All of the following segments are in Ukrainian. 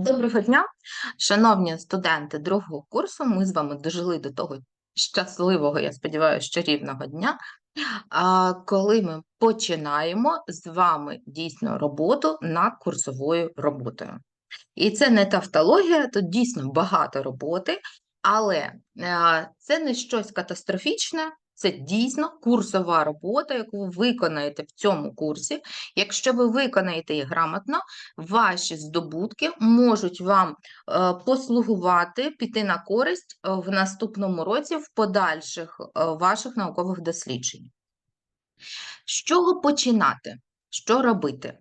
Доброго дня, шановні студенти другого курсу. Ми з вами дожили до того щасливого, я сподіваюся, чарівного дня, коли ми починаємо з вами дійсно роботу над курсовою роботою. І це не тавтологія, тут дійсно багато роботи, але це не щось катастрофічне, це дійсно курсова робота, яку ви виконаєте в цьому курсі. Якщо ви виконаєте її грамотно, ваші здобутки можуть вам е, послугувати, піти на користь е, в наступному році в подальших е, ваших наукових досліджень. З чого починати? Що робити?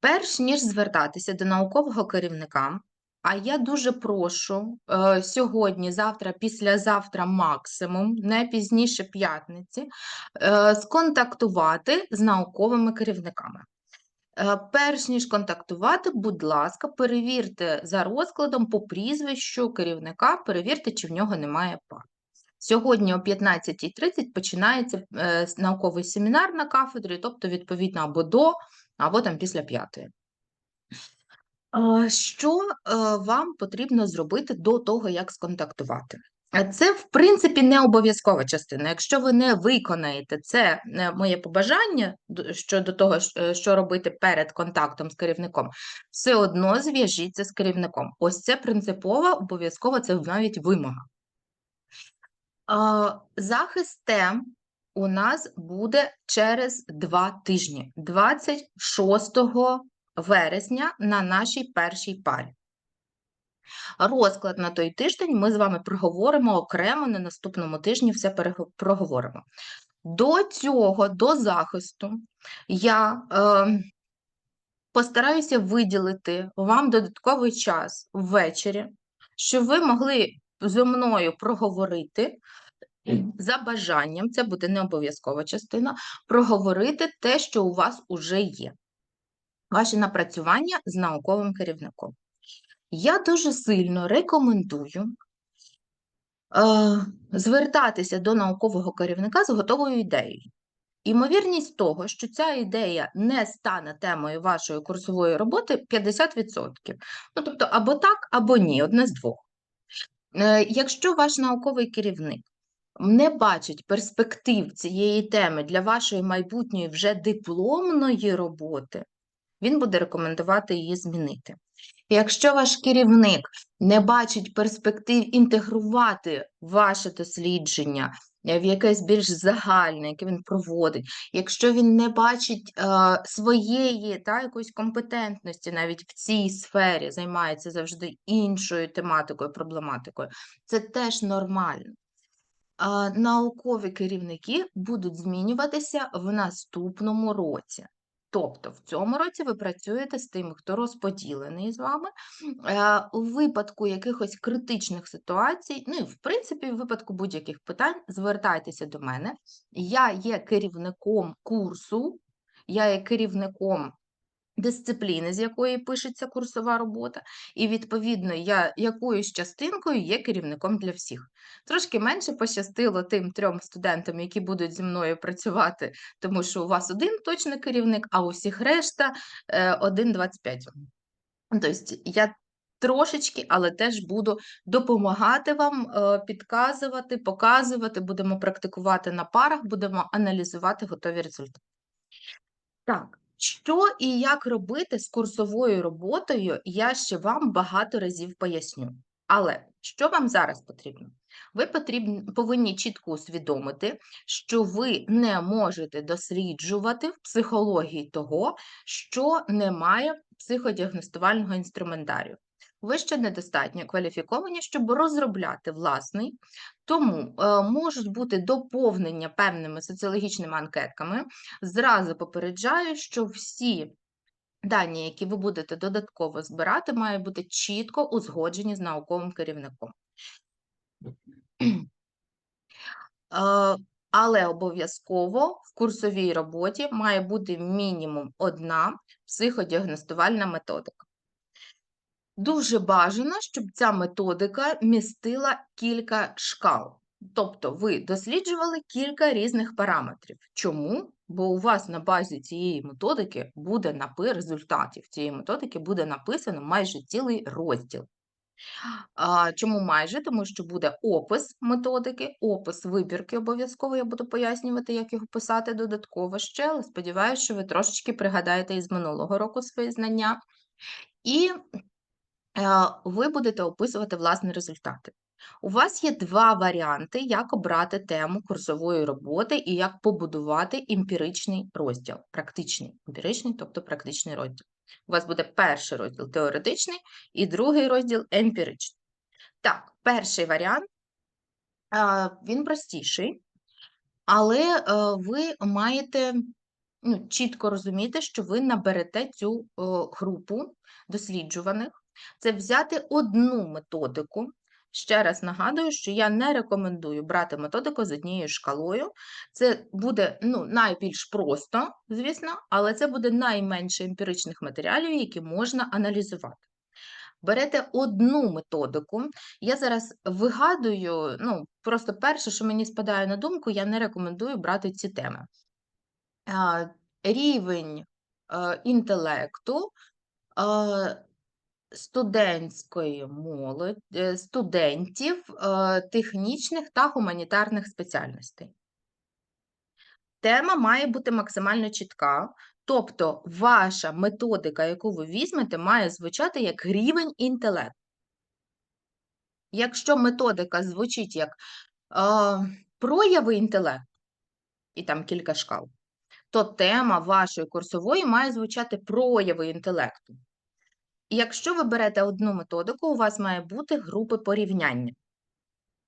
Перш ніж звертатися до наукового керівника, а я дуже прошу е, сьогодні, завтра, післязавтра, максимум, не пізніше п'ятниці, е, сконтактувати з науковими керівниками. Е, Перш ніж контактувати, будь ласка, перевірте за розкладом по прізвищу керівника, перевірте, чи в нього немає пар. Сьогодні о 15.30 починається науковий семінар на кафедрі, тобто, відповідно, або до, або там після п'ятої. Що е, вам потрібно зробити до того, як сконтактувати? Це, в принципі, не обов'язкова частина. Якщо ви не виконаєте це е, моє побажання щодо того, е, що робити перед контактом з керівником, все одно зв'яжіться з керівником. Ось це принципово, обов'язково, це навіть вимога. Захист тем у нас буде через два тижні, 26 вересня на нашій першій парі. Розклад на той тиждень ми з вами проговоримо окремо на наступному тижні все проговоримо. До цього, до захисту, я е, постараюся виділити вам додатковий час ввечері, щоб ви могли зі мною проговорити за бажанням, це буде не обов'язкова частина, проговорити те, що у вас уже є. Ваші напрацювання з науковим керівником. Я дуже сильно рекомендую е, звертатися до наукового керівника з готовою ідеєю. Імовірність того, що ця ідея не стане темою вашої курсової роботи 50%. Ну, тобто, або так, або ні, одне з двох. Е, Якщо ваш науковий керівник не бачить перспектив цієї теми для вашої майбутньої вже дипломної роботи, він буде рекомендувати її змінити. Якщо ваш керівник не бачить перспектив інтегрувати ваше дослідження е, в якесь більш загальне, яке він проводить, якщо він не бачить е, своєї та, якоїсь компетентності навіть в цій сфері, займається завжди іншою тематикою, проблематикою, це теж нормально. А, наукові керівники будуть змінюватися в наступному році. Тобто в цьому році ви працюєте з тими, хто розподілений з вами. Е, У випадку якихось критичних ситуацій, ну і в принципі, в випадку будь-яких питань, звертайтеся до мене. Я є керівником курсу, я є керівником дисципліни, з якої пишеться курсова робота, і, відповідно, я якоюсь частинкою є керівником для всіх. Трошки менше пощастило тим трьом студентам, які будуть зі мною працювати, тому що у вас один точно керівник, а у всіх решта е, 1,25. Тобто я трошечки, але теж буду допомагати вам, е, підказувати, показувати, будемо практикувати на парах, будемо аналізувати готові результати. Так, що і як робити з курсовою роботою, я ще вам багато разів поясню. Але що вам зараз потрібно? Ви потрібні, повинні чітко усвідомити, що ви не можете досліджувати в психології того, що немає психодіагностувального інструментарію. Ви ще недостатньо кваліфіковані, щоб розробляти власний, тому е, можуть бути доповнення певними соціологічними анкетками, Зразу попереджаю, що всі дані, які ви будете додатково збирати, мають бути чітко узгоджені з науковим керівником. Е, Але обов'язково в курсовій роботі має бути мінімум одна психодіагностувальна методика. Дуже бажано, щоб ця методика містила кілька шкал. Тобто ви досліджували кілька різних параметрів. Чому? Бо у вас на базі цієї методики буде напи результатів цієї методики буде написано майже цілий розділ. А, Чому майже? Тому що буде опис методики, опис вибірки обов'язково. Я буду пояснювати, як його писати додатково ще, але сподіваюся, що ви трошечки пригадаєте із минулого року свої знання. І ви будете описувати власні результати. У вас є два варіанти, як обрати тему курсової роботи і як побудувати емпіричний розділ, практичний, емпіричний, тобто практичний розділ. У вас буде перший розділ теоретичний і другий розділ емпіричний. Так, перший варіант, він простіший, але ви маєте ну, чітко розуміти, що ви наберете цю групу досліджуваних. Це взяти одну методику, Ще раз нагадую, що я не рекомендую брати методику з однією шкалою. Це буде ну, найбільш просто, звісно, але це буде найменше емпіричних матеріалів, які можна аналізувати. Берете одну методику. Я зараз вигадую, ну, просто перше, що мені спадає на думку, я не рекомендую брати ці теми. Рівень е, інтелекту е, студентської молоді, е, студентів е, технічних та гуманітарних спеціальностей. Тема має бути максимально чітка, тобто ваша методика, яку ви візьмете, має звучати як рівень інтелекту. Якщо методика звучить як е, прояви інтелекту, і там кілька шкал, то тема вашої курсової має звучати прояви інтелекту. Якщо ви берете одну методику, у вас має бути групи порівняння.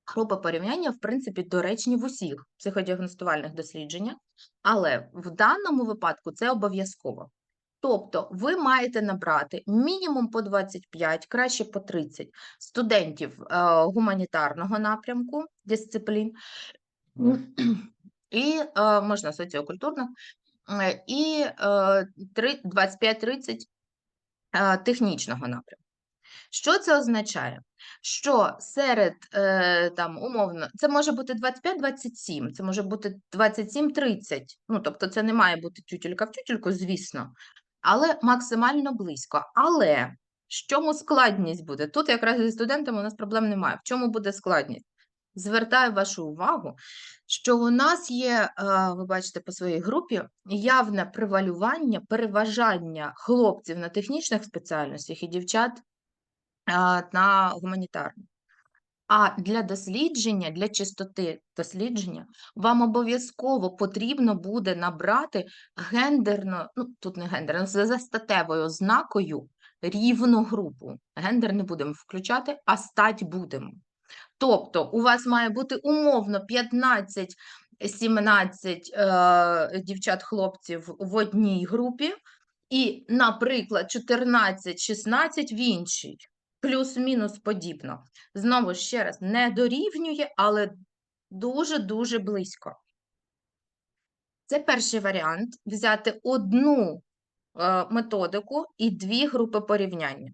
Групи порівняння, в принципі, доречні в усіх психодіагностувальних дослідженнях, але в даному випадку це обов'язково. Тобто, ви маєте набрати мінімум по 25, краще по 30 студентів е, гуманітарного напрямку дисциплін, і е, можна соціокультурних, е, і е, 25-30 Е, технічного напрямку. Що це означає? Що серед е, там умовно, це може бути 25-27, це може бути 27-30, ну тобто це не має бути тютелька в тютельку, звісно, але максимально близько. Але в чому складність буде? Тут якраз зі студентами у нас проблем немає. В чому буде складність? Звертаю вашу увагу, що у нас є, ви бачите, по своїй групі явне превалювання, переважання хлопців на технічних спеціальностях і дівчат на гуманітарних. А для дослідження, для чистоти дослідження, вам обов'язково потрібно буде набрати гендерно, ну тут не гендерно, за статевою ознакою рівну групу. Гендер не будемо включати, а стать будемо. Тобто, у вас має бути умовно 15-17 е, дівчат-хлопців в одній групі, і, наприклад, 14-16 в іншій, плюс-мінус подібно. Знову ще раз, не дорівнює, але дуже-дуже близько. Це перший варіант взяти одну е, методику і дві групи порівняння.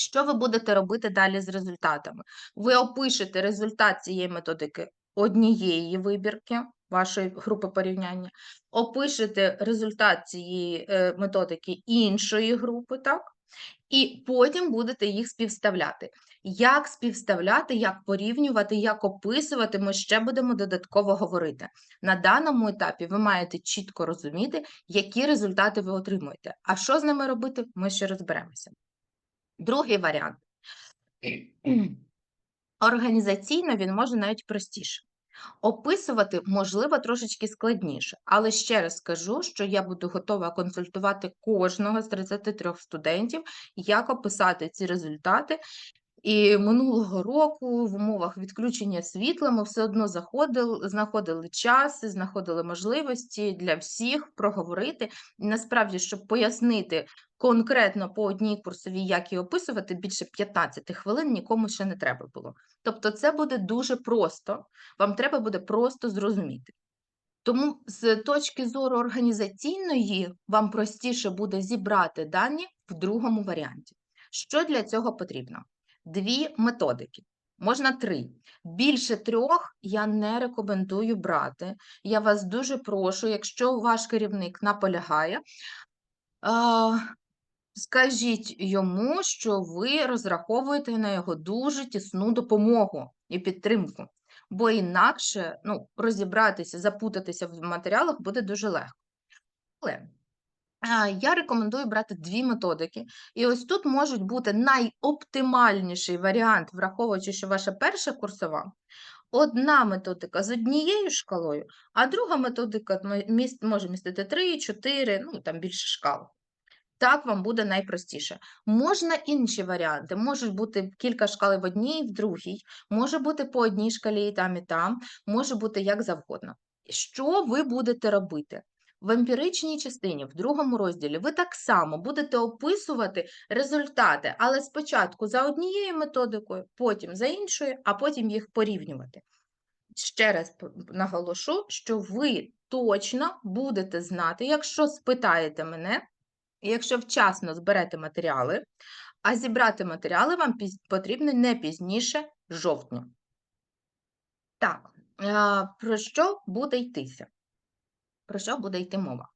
Що ви будете робити далі з результатами? Ви опишете результат цієї методики однієї вибірки, вашої групи порівняння, опишете результат цієї е, методики іншої групи, так? І потім будете їх співставляти. Як співставляти, як порівнювати, як описувати, ми ще будемо додатково говорити. На даному етапі ви маєте чітко розуміти, які результати ви отримуєте. А що з ними робити, ми ще розберемося. Другий варіант. Організаційно він може навіть простіше. Описувати, можливо, трошечки складніше, але ще раз скажу, що я буду готова консультувати кожного з 33 студентів, як описати ці результати і минулого року в умовах відключення світла ми все одно заходили, знаходили час, знаходили можливості для всіх проговорити. І насправді, щоб пояснити конкретно по одній курсовій, як її описувати, більше 15 хвилин нікому ще не треба було. Тобто, це буде дуже просто, вам треба буде просто зрозуміти. Тому з точки зору організаційної, вам простіше буде зібрати дані в другому варіанті. Що для цього потрібно? дві методики. можна три. Більше трьох я не рекомендую брати. Я вас дуже прошу, якщо ваш керівник наполягає, скажіть йому, що ви розраховуєте на його дуже тісну допомогу і підтримку, бо інакше ну, розібратися, запутатися в матеріалах буде дуже легко. Але я рекомендую брати дві методики. І ось тут можуть бути найоптимальніший варіант, враховуючи, що ваша перша курсова, одна методика з однією шкалою, а друга методика може містити 3, 4, ну там більше шкал. Так вам буде найпростіше. Можна інші варіанти. Можуть бути кілька шкал в одній, в другій, може бути по одній шкалі і там, і там, може бути як завгодно. Що ви будете робити? В емпіричній частині, в другому розділі, ви так само будете описувати результати, але спочатку за однією методикою, потім за іншою, а потім їх порівнювати. Ще раз наголошу, що ви точно будете знати, якщо спитаєте мене, якщо вчасно зберете матеріали, а зібрати матеріали вам потрібно не пізніше жовтня. Так, е, про що буде йтися? Про що буде йти мова?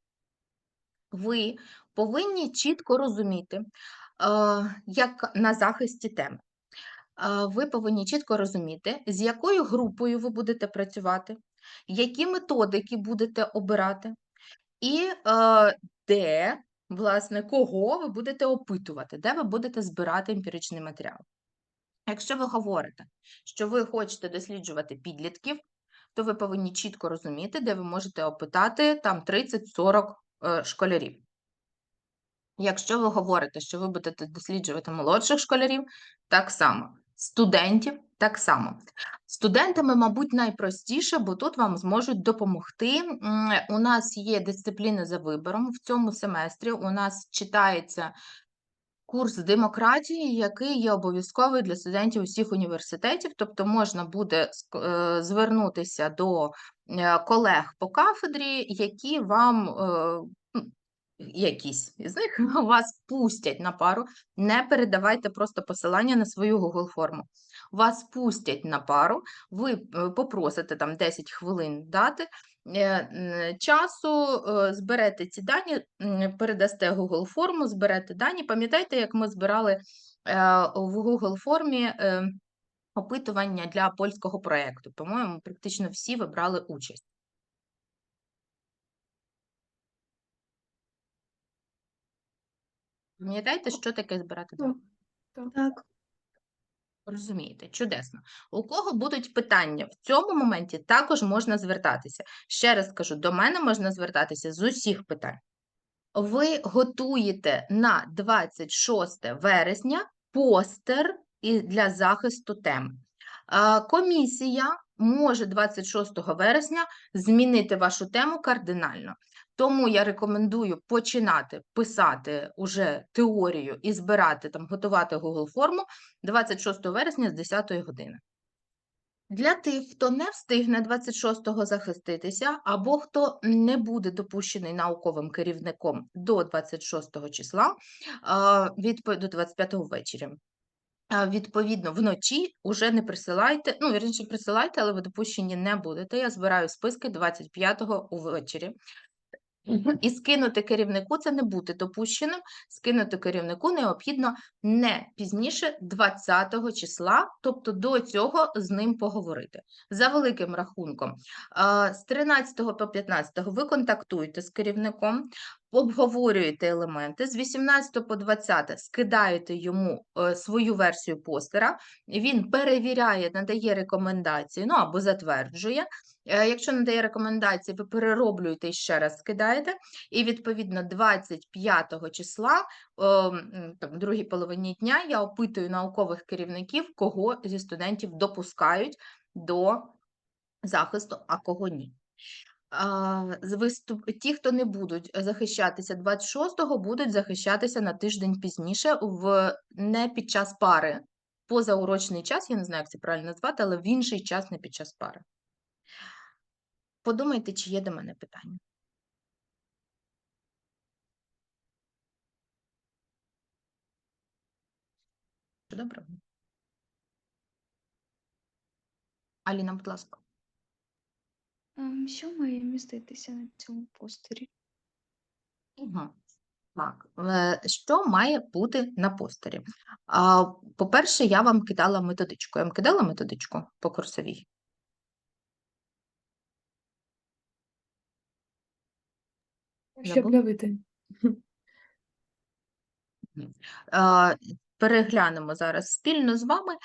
Ви повинні чітко розуміти, е, як на захисті теми. Е, Ви повинні чітко розуміти, з якою групою ви будете працювати, які методики будете обирати, і де, власне, кого ви будете опитувати, де ви будете збирати емпіричний матеріал. Якщо ви говорите, що ви хочете досліджувати підлітків, то ви повинні чітко розуміти, де ви можете опитати там 30-40 е, школярів. Якщо ви говорите, що ви будете досліджувати молодших школярів, так само. Студентів так само. Студентами, мабуть, найпростіше, бо тут вам зможуть допомогти. У нас є дисципліни за вибором в цьому семестрі. У нас читається курс демократії, який є обов'язковий для студентів усіх університетів. Тобто можна буде е, звернутися до е, колег по кафедрі, які вам е, якісь із них вас пустять на пару. Не передавайте просто посилання на свою Google форму. Вас пустять на пару, ви е, попросите там 10 хвилин дати е, часу, е, зберете ці дані, передасте Google форму, зберете дані. Пам'ятаєте, як ми збирали в Google формі опитування для польського проєкту? По-моєму, практично всі ви брали участь. Пам'ятаєте, що таке збирати дані? Так. Розумієте, чудесно. У кого будуть питання в цьому моменті, також можна звертатися. Ще раз кажу, до мене можна звертатися з усіх питань. Ви готуєте на 26 вересня постер для захисту тем. Комісія може 26 вересня змінити вашу тему кардинально. Тому я рекомендую починати писати уже теорію і збирати там, готувати Google форму 26 вересня з 10 години. Для тих, хто не встигне 26-го захиститися, або хто не буде допущений науковим керівником до 26 числа, до 25-го ввечері. Відповідно, вночі уже не присилайте, ну, вірніше, присилайте, але ви допущені не будете. Я збираю списки 25-го увечері. І скинути керівнику це не бути допущеним. Скинути керівнику необхідно не пізніше 20 числа, тобто до цього з ним поговорити. За великим рахунком, з 13 по 15 ви контактуєте з керівником, обговорюєте елементи, з 18 по 20 скидаєте йому е, свою версію постера, він перевіряє, надає рекомендації, ну або затверджує. Е, Якщо надає рекомендації, ви перероблюєте і ще раз скидаєте. І відповідно 25 числа, о, там, другій половині дня, я опитую наукових керівників, кого зі студентів допускають до захисту, а кого ні. Виступ... Ті, хто не будуть захищатися 26-го, будуть захищатися на тиждень пізніше, в... не під час пари. Позаурочний час, я не знаю, як це правильно назвати, але в інший час, не під час пари. Подумайте, чи є до мене питання. Добре. Аліна, будь ласка. Ем, Що має міститися на цьому постері? Мгм. Так, е, що має бути на постері? А, по-перше, я вам кидала методичку. Я вам кидала методичку по курсовій? Щоб Забула? обновити. А, переглянемо зараз спільно з вами е,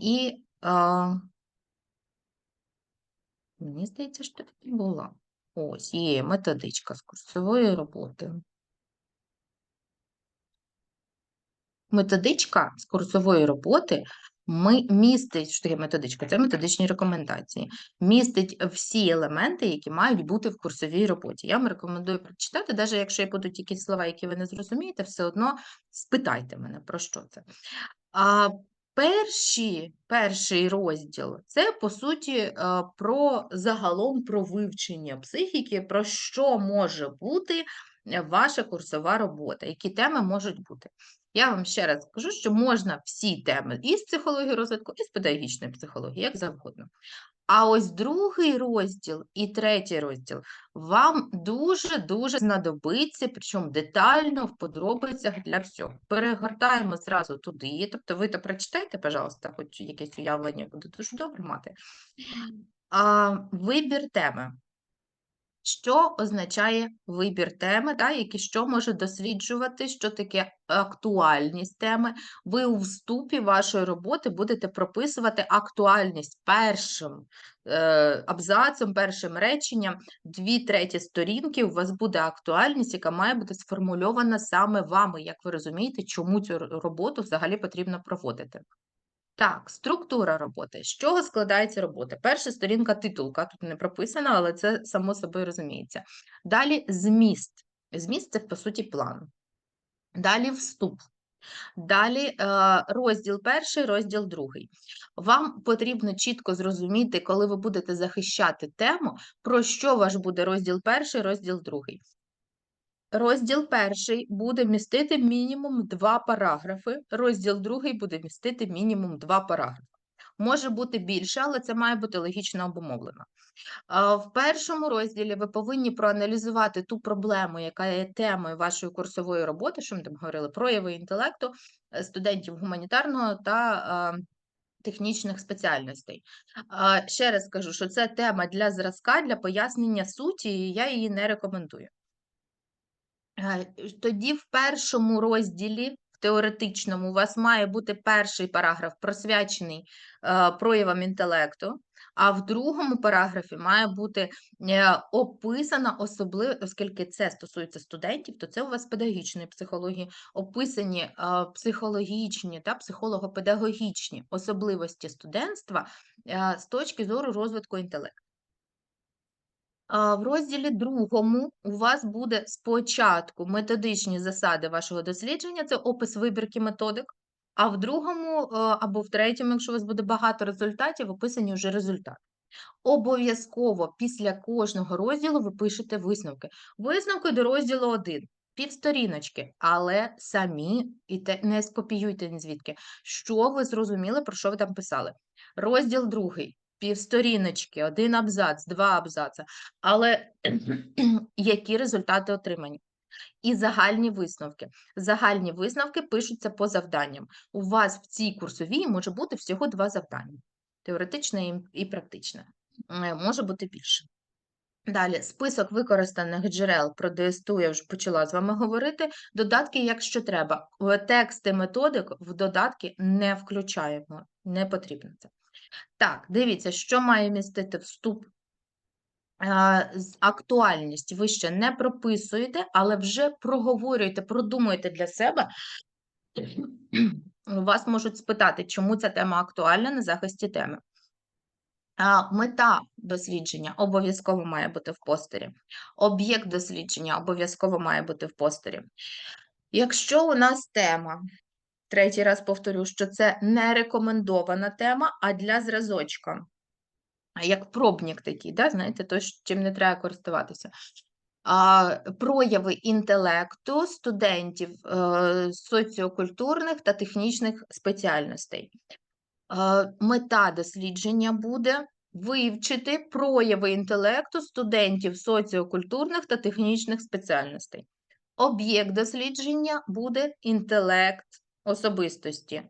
і мені здається, що так і було. Ось є методичка з курсової роботи. Методичка з курсової роботи ми, містить, що таке методичка? Це методичні рекомендації. Містить всі елементи, які мають бути в курсовій роботі. Я вам рекомендую прочитати, навіть якщо будуть якісь слова, які ви не зрозумієте, все одно спитайте мене, про що це. А перші, перший розділ це, по суті, е, про загалом про вивчення психіки, про що може бути е, ваша курсова робота, які теми можуть бути. Я вам ще раз скажу, що можна всі теми і з психології розвитку, і з педагогічної психології, як завгодно. А ось другий розділ і третій розділ вам дуже-дуже знадобиться, причому детально в подробицях для всього. Перегортаємо зразу туди. Тобто ви то прочитайте, пожалуйста, хоч якесь уявлення буде дуже добре мати. А, вибір теми. Що означає вибір теми, да, які що може досліджувати, що таке актуальність теми. Ви у вступі вашої роботи будете прописувати актуальність першим е, абзацом, першим реченням, дві треті сторінки у вас буде актуальність, яка має бути сформульована саме вами. Як ви розумієте, чому цю роботу взагалі потрібно проводити? Так, структура роботи. З чого складається робота? Перша сторінка титулка, тут не прописано, але це само собою розуміється. Далі зміст. Зміст це, по суті, план. Далі вступ. Далі е, розділ перший, розділ другий. Вам потрібно чітко зрозуміти, коли ви будете захищати тему, про що ваш буде розділ перший, розділ другий. Розділ перший буде містити мінімум два параграфи, розділ другий буде містити мінімум два параграфи. Може бути більше, але це має бути логічно обумовлено. В першому розділі ви повинні проаналізувати ту проблему, яка є темою вашої курсової роботи, що ми там говорили, прояви інтелекту е, студентів гуманітарного та технічних спеціальностей. Ще раз кажу, що це тема для зразка, для пояснення суті, і я її не рекомендую. Е, Тоді в першому розділі, в теоретичному, у вас має бути перший параграф присвячений е, проявам інтелекту, а в другому параграфі має бути е, описана особливо, оскільки це стосується студентів, то це у вас педагогічної психології, описані психологічні та психолого-педагогічні особливості студентства з точки зору розвитку інтелекту. В розділі другому у вас буде спочатку методичні засади вашого дослідження, це опис вибірки методик, а в другому е, або в третьому, якщо у вас буде багато результатів, описані вже результати. Обов'язково після кожного розділу ви пишете висновки. Висновки до розділу 1, півсторіночки, але самі і те, не скопіюйте ні звідки. Що ви зрозуміли, про що ви там писали? Розділ другий, півсторіночки, один абзац, два абзаци. Але які результати отримані? І загальні висновки. Загальні висновки пишуться по завданням. У вас в цій курсовій може бути всього два завдання: теоретичне і- практичне. Е, Може бути більше. Далі, список використаних джерел про ДСТУ я вже почала з вами говорити. Додатки, якщо треба. Тексти методик в додатки не включаємо, не потрібно це. Так, дивіться, що має містити вступ. Е, Актуальність ви ще не прописуєте, але вже проговорюєте, продумуєте для себе. Вас можуть спитати, чому ця тема актуальна на захисті теми. Мета дослідження обов'язково має бути в постері. Об'єкт дослідження обов'язково має бути в постері. Якщо у нас тема, третій раз повторю, що це не рекомендована тема, а для зразочка, як пробник такий, да, знаєте, то, чим не треба користуватися. Прояви інтелекту студентів е, соціокультурних та технічних спеціальностей. Е, Мета дослідження буде вивчити прояви інтелекту студентів соціокультурних та технічних спеціальностей. Об'єкт дослідження буде інтелект особистості.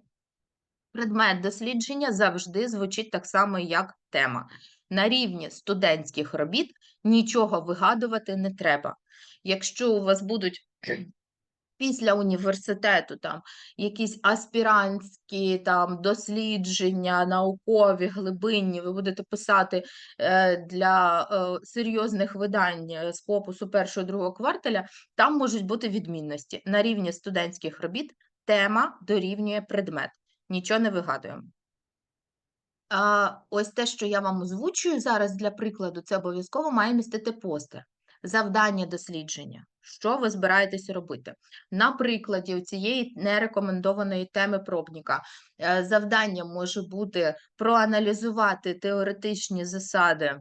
Предмет дослідження завжди звучить так само, як тема. На рівні студентських робіт нічого вигадувати не треба. Якщо у вас будуть після університету там якісь аспірантські там дослідження, наукові, глибинні, ви будете писати е, для е, серйозних видань е, з попусу першого другого кварталя, там можуть бути відмінності. На рівні студентських робіт тема дорівнює предмет. Нічого не вигадуємо. А, ось те, що я вам озвучую зараз для прикладу, це обов'язково має містити постер. Завдання дослідження. Що ви збираєтесь робити? На прикладі цієї нерекомендованої теми пробника е, завдання може бути проаналізувати теоретичні засади е,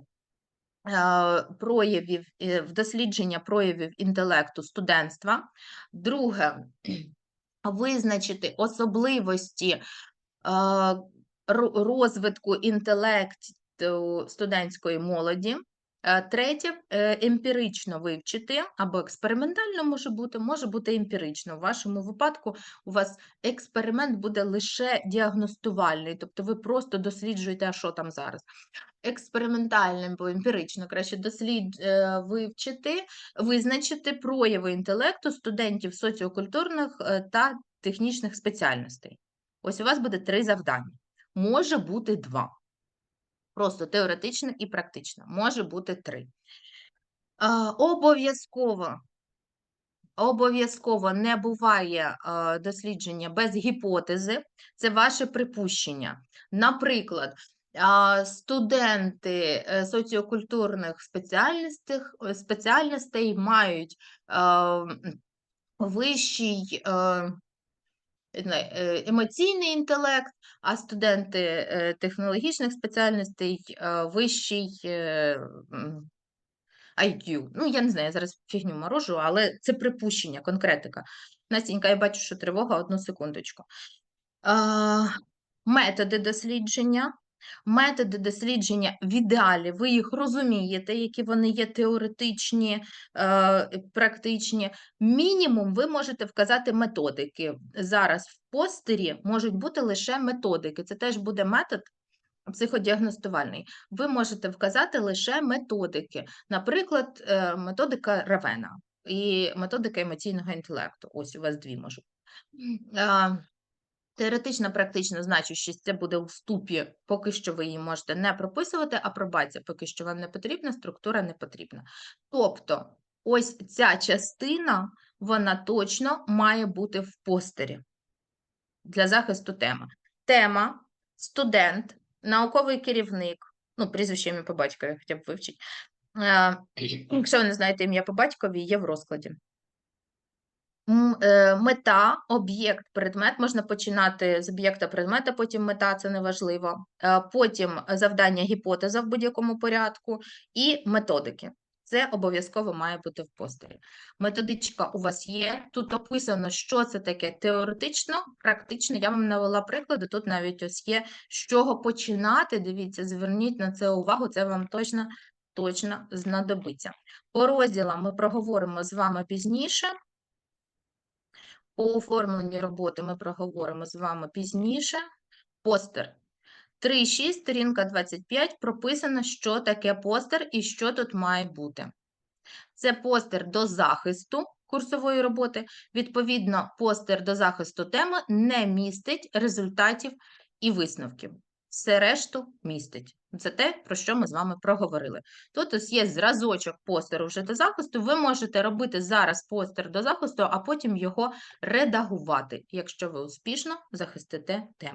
проявів е, дослідження проявів інтелекту студентства. Друге, визначити особливості е, розвитку інтелекту студентської молоді. Е, Третє, емпірично вивчити, або експериментально може бути, може бути емпірично. В вашому випадку у вас експеримент буде лише діагностувальний, тобто ви просто досліджуєте, а що там зараз. Експериментально або емпірично краще дослід, е, вивчити, визначити прояви інтелекту студентів соціокультурних та технічних спеціальностей. Ось у вас буде три завдання. Може бути два. Просто теоретично і практично. Може бути три. Обов'язково. Обов'язково не буває дослідження без гіпотези. Це ваше припущення. Наприклад, студенти е, соціокультурних спеціальностей, спеціальностей мають вищий е, не знаю, е, емоційний інтелект, а студенти е, технологічних спеціальностей е, вищий е, IQ. Ну, я не знаю, я зараз фігню морожу, але це припущення, конкретика. Настінька, я бачу, що тривога, одну секундочку. Методи дослідження. Методи дослідження в ідеалі, ви їх розумієте, які вони є теоретичні, е, практичні. Мінімум ви можете вказати методики. Зараз в постері можуть бути лише методики. Це теж буде метод психодіагностувальний. Ви можете вказати лише методики. Наприклад, е, методика Равена і методика емоційного інтелекту. Ось у вас дві можуть. Теоретична, практична значущість це буде у вступі, поки що ви її можете не прописувати, апробація поки що вам не потрібна, структура не потрібна. Тобто, ось ця частина, вона точно має бути в постері для захисту теми. Тема, студент, науковий керівник, ну, прізвище ім'я по батькові хоча б вивчить. Е, Якщо ви не знаєте ім'я по батькові, є в розкладі. Е, Мета, об'єкт, предмет. Можна починати з об'єкта предмета, потім мета, це неважливо. Е, Потім завдання, гіпотеза в будь-якому порядку і методики. Це обов'язково має бути в постері. Методичка у вас є. Тут описано, що це таке теоретично, практично. Я вам навела приклади. Тут навіть ось є з чого починати. Дивіться, зверніть на це увагу, це вам точно, точно знадобиться. По розділам ми проговоримо з вами пізніше. По оформленні роботи ми проговоримо з вами пізніше. Постер. 3.6, сторінка 25, прописано, що таке постер і що тут має бути. Це постер до захисту курсової роботи. Відповідно, постер до захисту теми не містить результатів і висновків. Все решту містить. Це те, про що ми з вами проговорили. Тут ось є зразочок постеру вже до захисту. Ви можете робити зараз постер до захисту, а потім його редагувати, якщо ви успішно захистите тему.